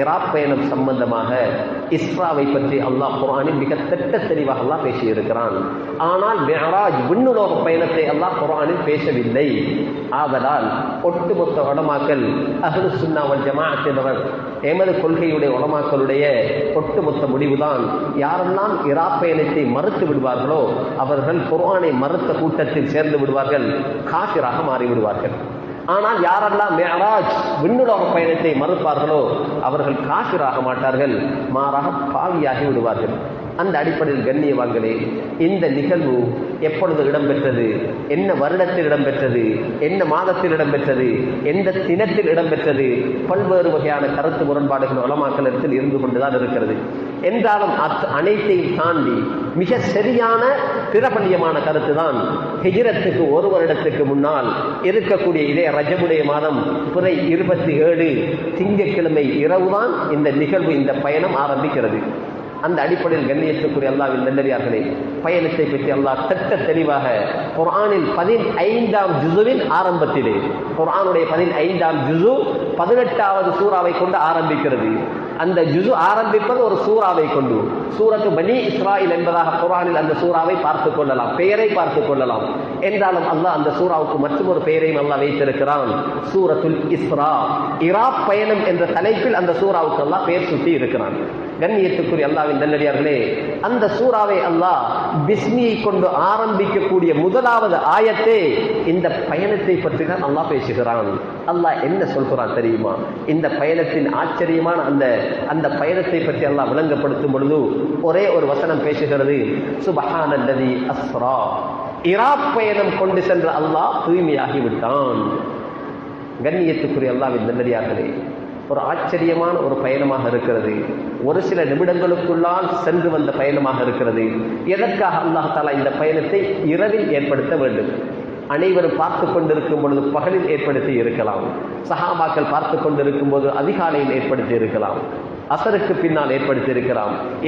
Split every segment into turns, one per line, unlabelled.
இராப் பயணம் சம்பந்தமாக இஸ்ராவை பற்றி அல்லாஹ் குரானில் மிக திட்ட தெளிவாக அல்லாஹ் பேசியிருக்கிறான். ஆனால் மெஹராஜ் விண்ணுலோக பயணத்தை அல்லாஹ் குரானில் பேசவில்லை. ஆதலால் ஒட்டுமொத்த உடமாக்கல் அகலு சுன்னாவல் ஜமாஅத்தினர் எமது கொள்கையுடைய உடமாக்களுடைய ஒட்டுமொத்த முடிவுதான் யாரெல்லாம் இரா பயணத்தை மறுத்து விடுவார்களோ அவர்கள் குர்ஆனை மறுத்த கூட்டத்தில் சேர்ந்து விடுவார்கள் காசிராக மாறிவிடுவார்கள். ஆனால் யாரெல்லாம் மேராஜ் விண்ணுலோக பயணத்தை மறுப்பார்களோ அவர்கள் காசிராக மாட்டார்கள். மாறாக பாவியாகி விடுவார்கள். அந்த அடிப்படையில் கண்ணியவான்களே இந்த நிகழ்வு எப்பொழுது இடம்பெற்றது? என்ன வருடத்தில் இடம்பெற்றது? என்ன மாதத்தில் இடம்பெற்றது? எந்த தினத்தில் இடம்பெற்றது? பல்வேறு வகையான கருத்து முரண்பாடுகள் வளமாக்கலத்தில் இருந்து கொண்டுதான் இருக்கிறது. என்றாலும் அத் அனைத்தையும் தாண்டி மிக சரியான பிரபல்யமான கருத்து தான் ஹிஜரத்துக்கு ஒரு வருடத்துக்கு முன்னால் இருக்கக்கூடிய இதே ரஜமுடைய மாதம் பிறை இருபத்தி ஏழு திங்கட்கிழமை இரவுதான் இந்த நிகழ்வு இந்த பயணம் ஆரம்பிக்கிறது. அந்த அடிப்படையில் கண்ணியத்துக்குரிய அல்லாவின் நல்லடியார்களே பயணத்தை பற்றி அல்லாஹ் திட்ட தெளிவாக குர்ஆனில் பதினைந்தாம் ஜிசுவின் ஆரம்பத்திலே குரானுடைய பதினைந்தாம் ஜுசு பதினெட்டாவது சூறாவை கொண்டு ஆரம்பிக்கிறது. அந்த ஜுசு ஆரம்பிப்பது ஒரு சூறாவை கொண்டு சூரத்து பனி இஸ்ராயில் என்பதாக குரானில் அந்த சூறாவை பார்த்துக் கொள்ளலாம் பெயரை பார்த்துக் கொள்ளலாம். என்றாலும் அல்லாஹ் அந்த சூறாவுக்கு மற்றும் ஒரு பெயரையும் அல்லாஹ் வைத்திருக்கிறான் சூரத்துல் இஸ்ரா. இரா பயணம் என்ற தலைப்பில் அந்த சூறாவுக்கு அல்லாஹ் பெயர் சுட்டி இருக்கிறான் கண்ணியத்துக்குரிய அல்லாவின் நல்லடியார்களே அந்த சூறாவை அல்லாஹ் பிஸ்மியை கொண்டு ஆரம்பிக்கக்கூடிய முதலாவது ஆயத்தே இந்த பயணத்தை பற்றி தான் அல்லாஹ் பேசுகிறான். அல்லாஹ் என்ன சொல்கிறான் தெரியுமா? இந்த பயணத்தின் ஆச்சரியமான அந்த அந்த பயணத்தை பற்றி அல்லாஹ் விளங்கப்படுத்தும் பொழுது ஒரே ஒரு வசனம் பேசுகிறது. சுபஹானல்லதி அஸ்ரா. இரா பயணம் கொண்டு சென்ற அல்லாஹ் தூய்மையாகி விட்டான். கண்ணியத்துக்குரிய அல்லாவின் நல்லடியார்களே ஒரு ஆச்சரியமான ஒரு பயணமாக இருக்கிறது. ஒரு சில நிமிடங்களுக்குள்ளால் சென்று வந்த பயணமாக இருக்கிறது. எதற்காக அல்லாஹ் தாலா இந்த பயணத்தை இரவில் ஏற்படுத்த வேண்டும்? அனைவரும் பார்த்து கொண்டிருக்கும் பொழுது பகலில் ஏற்படுத்தி இருக்கலாம். சஹாபாக்கள் பார்த்து கொண்டிருக்கும் போது அதிகாலையில் ஏற்படுத்தி இருக்கலாம். அசருக்கு பின்னால் ஏற்படுத்தி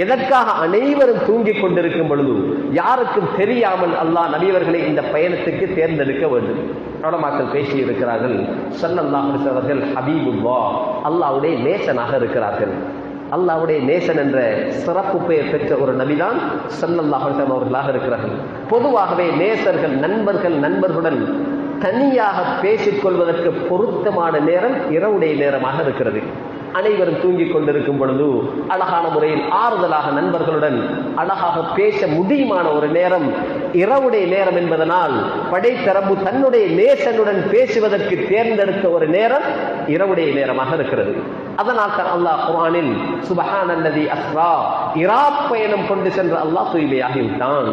எதற்காக அனைவரும் தூங்கிக் கொண்டிருக்கும் பொழுது யாருக்கும் தெரியாமல் அல்லாஹ் நபியவர்களை இந்த பயணத்துக்கு தேர்ந்தெடுக்க வேண்டும். உலமாக்கள் பேசியிருக்கிறார்கள் இருக்கிறார்கள் அவர்கள் ஹபீபுல்லா அல்லாவுடைய நேசனாக இருக்கிறார்கள். அல்லாவுடைய நேசன் என்ற சிறப்பு பெயர் பெற்ற ஒரு நபிதான் சல்லல்லாஹு அவர்களாக இருக்கிறார்கள். பொதுவாகவே நேசர்கள் நண்பர்கள் நண்பர்களுடன் தனியாக பேசிக்கொள்வதற்கு பொருத்தமான நேரம் இரவுடைய நேரமாக இருக்கிறது. அனைவரும் தூங்கிக் கொண்டிருக்கும் பொழுது அழகான முறையில் ஆறுதலாக நண்பர்களுடன் அழகாக பேச முடியுமான ஒரு நேரம் இரவுடைய நேரம் என்பதனால் படைத்தரம்பு தன்னுடைய நேசனுடன் பேசுவதற்கு தேர்ந்தெடுத்த ஒரு நேரம் இரவுடைய நேரமாக இருக்கிறது. அதனால் தான் அல்லாஹ் குரானில் சுபஹான் அல்லதி அஸ்ரா இரா பயணம் கொண்டு சென்ற அல்லாஹ் தூய்மையாகி விட்டான்.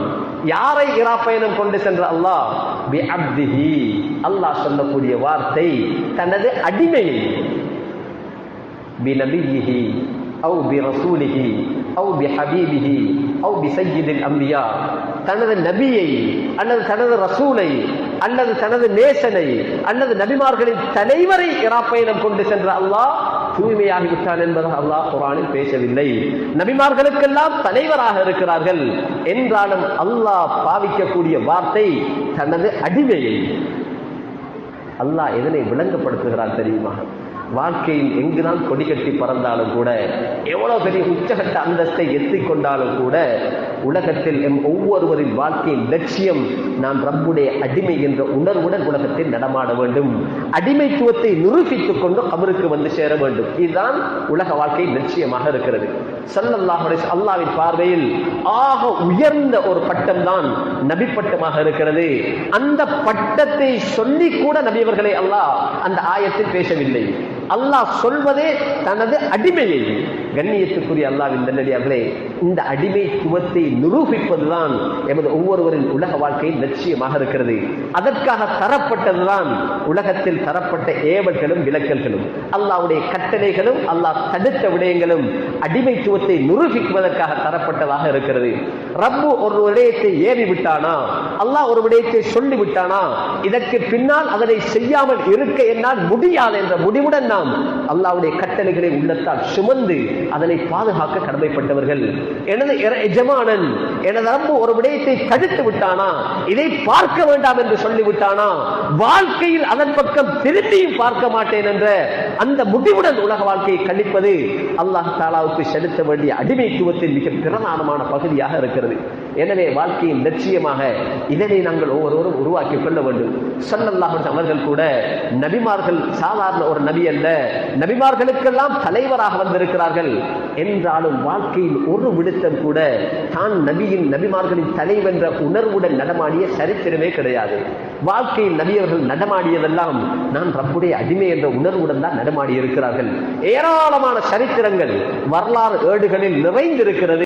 யாரை இரா பயணம் கொண்டு சென்ற அல்லாஹ்? பி அப்திஹி அல்லாஹ் சொல்லக்கூடிய வார்த்தை தனது அடிமையை بنبيه أو برسوله أو بحبيبه أو بسيد الأنبياء தனது நபியை அல்லது தனது ரசூலை அல்லது தனது நேசனை அல்லது நபிமார்களின் தலைவரை இராப்பயணம் கொண்டு சென்ற அல்லாஹ் தூய்மையாகி விட்டான் என்பதாக அல்லாஹ் குரானில் பேசவில்லை நபிமார்களுக்கெல்லாம் தலைவராக இருக்கிறார்கள் என்றாலும் அல்லாஹ் பாவிக்கக்கூடிய வார்த்தை தனது அடிமையை அல்லாஹ் எதனை விளங்கப்படுத்துகிறார் தெரியுமா வாழ்க்கையில் எங்குதான் கொடி கட்டி பறந்தாலும் கூட எவ்வளவு பெரிய உச்சகட்ட அந்தஸ்தை எத்திக்கொண்டாலும் கூட உலகத்தில் எம் ஒவ்வொருவரின் வாழ்க்கையின் லட்சியம் நாம் ரப்புடைய அடிமை என்ற உணர்வுடன் உலகத்தில் நடமாட வேண்டும். அடிமைத்துவத்தை நிரூபித்துக் கொண்டு அவருக்கு வந்து சேர வேண்டும். இதுதான் உலக வாழ்க்கையின் லட்சியமாக இருக்கிறது. சல்லல்லாஹுடைய அல்லாவின் பார்வையில் ஆக உயர்ந்த ஒரு பட்டம் தான் நபி பட்டமாக இருக்கிறது. அந்த பட்டத்தை சொல்லி கூட நபியவர்களை அல்லாஹ் அந்த ஆயத்தில் பேசவில்லை. அல்லாஹ் சொல்வதே தனது அடிமையை. கண்ணியத்துக்குரிய அல்லாவின் நல்லடியார்களே இந்த அடிமைத்துவத்தை நிரூபிப்பதுதான் எமது ஒவ்வொருவரின் உலக வாழ்க்கையின் லட்சியமாக இருக்கிறது. அதற்காக தரப்பட்டதுதான் உலகத்தில் தரப்பட்ட ஏவல்களும் விளக்கல்களும். அல்லாவுடைய கட்டளைகளும் அல்லாஹ் தடுத்த விடயங்களும் அடிமைத்துவத்தை நிரூபிப்பதற்காக தரப்பட்டதாக இருக்கிறது. ரப்பு ஒரு விடயத்தை ஏறி விட்டானா அல்லாஹ் ஒரு விடயத்தை சொல்லி விட்டானா இதற்கு பின்னால் அதனை செய்யாமல் இருக்க என்னால் முடியாது என்ற முடிவுடன் நாம் அல்லாவுடைய கட்டளைகளை உள்ளத்தால் சுமந்து அதனை பாதுகாக்க கடமைப்பட்டவர்கள். எனது எஜமானன் எனது அம்பு ஒரு விடயத்தை தடுத்து விட்டானா? இதை பார்க்க வேண்டாம் என்று சொல்லிவிட்டானா? வாழ்க்கையில் அதன் பக்கம் திரும்பியும் பார்க்க மாட்டேன் என்ற அந்த முடிவுடன் உலக வாழ்க்கையை கழிப்பது அல்லாஹ் தாலாவுக்கு செலுத்த வேண்டிய அடிமைத்துவத்தின் மிக பிரதானமான பகுதியாக இருக்கிறது. எனவே வாழ்க்கையின் லட்சியமாக இதனை நாங்கள் ஒவ்வொருவரும் உருவாக்கி கொள்ள வேண்டும். ஸல்லல்லாஹு அவர்கள் கூட நபிமார்கள் சாதாரண ஒரு நபி அல்ல. நபிமார்களுக்கெல்லாம் தலைவராக வந்திருக்கிறார்கள். என்றாலும் வாழ்க்கையில் ஒரு விடுத்தம் கூட தான் நபியின் நபிமார்களின் தலைவென்ற உணர்வுடன் நடமாடிய சரித்திரமே கிடையாது. வாழ்க்கையில் நபியவர்கள் நடமாடியதெல்லாம் நான் ரப்புடைய அடிமை என்ற உணர்வுடன் தான் நடமாடி இருக்கிறார்கள் ஏராளமான சரித்திரங்கள் வரலாறு ஏடுகளில் நிறைந்திருக்கிறது.